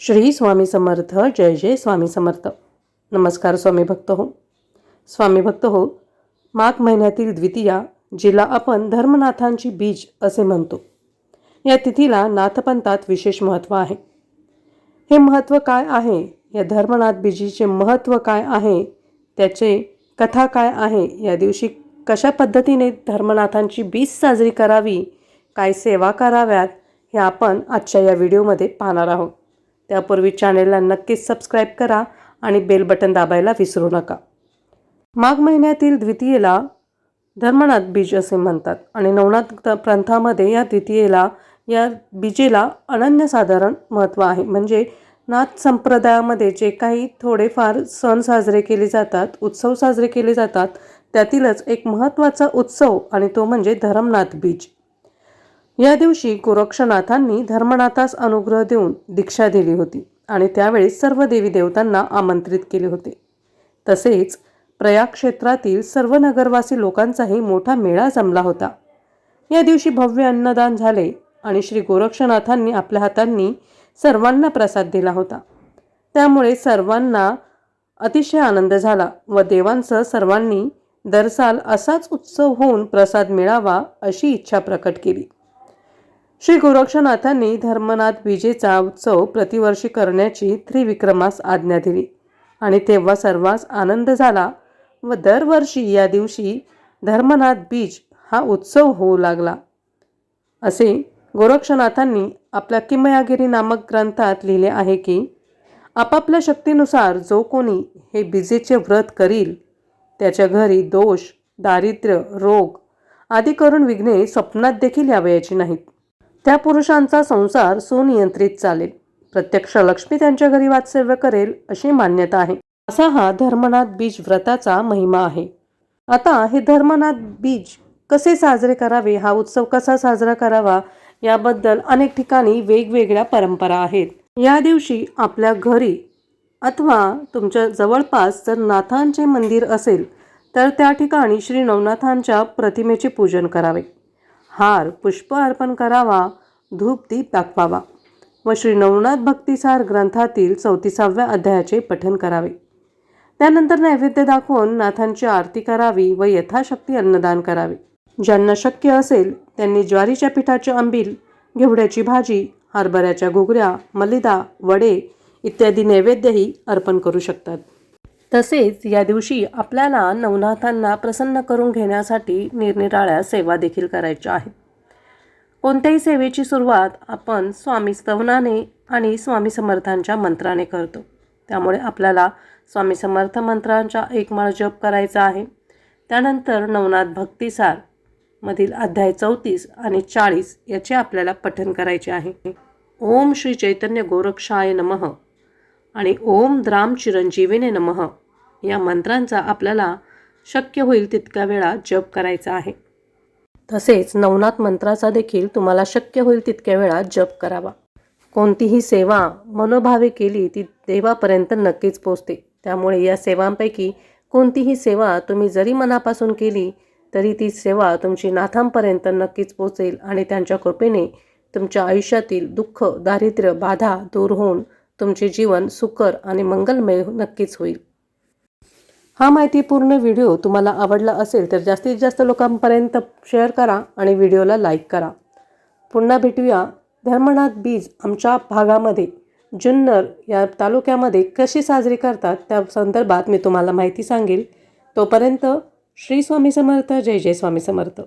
श्री स्वामी समर्थ जय जय स्वामी समर्थ. नमस्कार स्वामी भक्त हो. स्वामी भक्त हो माघ महिन्यातील द्वितीया जिला आपण धर्मनाथांची बीज असे म्हणतो. या तिथीला नाथपंथात विशेष महत्त्व आहे. हे महत्त्व काय आहे? या धर्मनाथ बीजीचे महत्त्व काय आहे? त्याचे कथा काय आहे? या दिवशी कशा पद्धतीने धर्मनाथांची बीज साजरी करावी? काय सेवा कराव्यात? हे आपण आजच्या या व्हिडिओमध्ये पाहणार आहोत. त्यापूर्वी चॅनेलला नक्कीच सबस्क्राईब करा आणि बेल बटन दाबायला विसरू नका. माघ महिन्यातील द्वितीयेला धर्मनाथ बीज असे म्हणतात आणि नवनाथ प्रांतामध्ये या द्वितीयेला या बीजेला अनन्यसाधारण महत्त्व आहे. म्हणजे नाथ संप्रदायामध्ये जे काही थोडेफार सण साजरे केले जातात उत्सव साजरे केले जातात त्यातीलच एक महत्त्वाचा उत्सव आणि तो म्हणजे धर्मनाथ बीज. या दिवशी गोरक्षनाथांनी धर्मनाथास अनुग्रह देऊन दीक्षा दिली होती आणि त्यावेळी सर्व देवी देवतांना आमंत्रित केले होते. तसेच प्रयाग क्षेत्रातील सर्व नगरवासी लोकांचाही मोठा मेळा जमला होता. या दिवशी भव्य अन्नदान झाले आणि श्री गोरक्षनाथांनी आपल्या हातांनी सर्वांना प्रसाद दिला होता. त्यामुळे सर्वांना अतिशय आनंद झाला व देवांसह सर्वांनी दरसाल असाच उत्सव होऊन प्रसाद मिळावा अशी इच्छा प्रकट केली. श्री गोरक्षनाथांनी धर्मनाथ विजेचा उत्सव प्रतिवर्षी करण्याची त्रिविक्रमास आज्ञा दिली. आणि तेव्हा सर्वांस आनंद झाला व दरवर्षी या दिवशी धर्मनाथ बीज हा उत्सव होऊ लागला. असे गोरक्षनाथांनी आपल्या किमयागिरी नामक ग्रंथात लिहिले आहे की आपापल्या शक्तीनुसार जो कोणी हे बीजेचे व्रत करील त्याच्या घरी दोष दारिद्र्य रोग आदी करून विघ्ने स्वप्नात देखील यावयाची नाहीत. त्या पुरुषांचा संसार सुनियंत्रित चालेल. प्रत्यक्ष लक्ष्मी त्यांच्या घरी वात्सव्य करेल अशी मान्यता आहे. असा हा धर्मनाथ बीज व्रताचा महिमा आहे. आता हे धर्मनाथ बीज कसे साजरे करावे? हा उत्सव कसा साजरा करावा? याबद्दल अनेक ठिकाणी वेगवेगळ्या परंपरा आहेत. या दिवशी आपल्या घरी अथवा तुमच्या जवळपास जर नाथांचे मंदिर असेल तर त्या ठिकाणी श्री नवनाथांच्या प्रतिमेचे पूजन करावे. हार पुष्प अर्पण करावा धूप दीप दाखवावा व श्री नवनाथ भक्तिसार ग्रंथातील चौतीसाव्या अध्यायाचे पठन करावे. त्यानंतर नैवेद्य दाखवून नाथांची आरती करावी व यथाशक्ती अन्नदान करावे. ज्यांना शक्य असेल त्यांनी ज्वारीच्या पिठाचे आंबील घेवड्याची भाजी हरभऱ्याच्या घुगऱ्या मलिदा वडे इत्यादी नैवेद्यही अर्पण करू शकतात. तसेच या दिवशी आपल्याला नवनाथांना प्रसन्न करून घेण्यासाठी निरनिराळ्या सेवा देखील करायच्या आहेत. कोणत्याही सेवेची सुरुवात आपण स्वामी स्तवनाने आणि स्वामी समर्थांच्या मंत्राने करतो. त्यामुळे आपल्याला स्वामी समर्थ मंत्रांचा एक माळ जप करायचा आहे. त्यानंतर नवनाथ भक्तिसार मधील अध्याय चौतीस आणि चाळीस याचे आपल्याला पठन करायचे आहे. ओम श्री चैतन्य गोरक्षाय नमः. आणि ओम द्राम चिरंजीवीने नमः. या मंत्रांचा आपल्याला शक्य होईल तितक्या वेळा जप करायचा आहे. तसेच नवनाथ मंत्राचा देखील तुम्हाला शक्य होईल तितक्या वेळा जप करावा. कोणतीही सेवा मनोभावे केली ती देवापर्यंत नक्कीच पोचते. त्यामुळे या सेवांपैकी कोणतीही सेवा तुम्ही जरी मनापासून केली तरी ती सेवा तुमची नाथांपर्यंत नक्कीच पोचेल आणि त्यांच्या कृपेने तुमच्या आयुष्यातील दुःख दारिद्र्य बाधा दूर होऊन तुमचे जीवन सुकर आणि मंगलमय नक्कीच होईल. हा माहितीपूर्ण व्हिडिओ तुम्हाला आवडला असेल तर जास्तीत जास्त लोकांपर्यंत शेअर करा आणि व्हिडिओला लाईक करा. पुन्हा भेटूया धर्मनाथ बीज आमच्या भागामध्ये. जुन्नर या तालुक्यामध्ये कशी साजरी करतात त्या संदर्भात मी तुम्हाला माहिती सांगेल. तोपर्यंत श्री स्वामी समर्थ जय जय स्वामी समर्थ.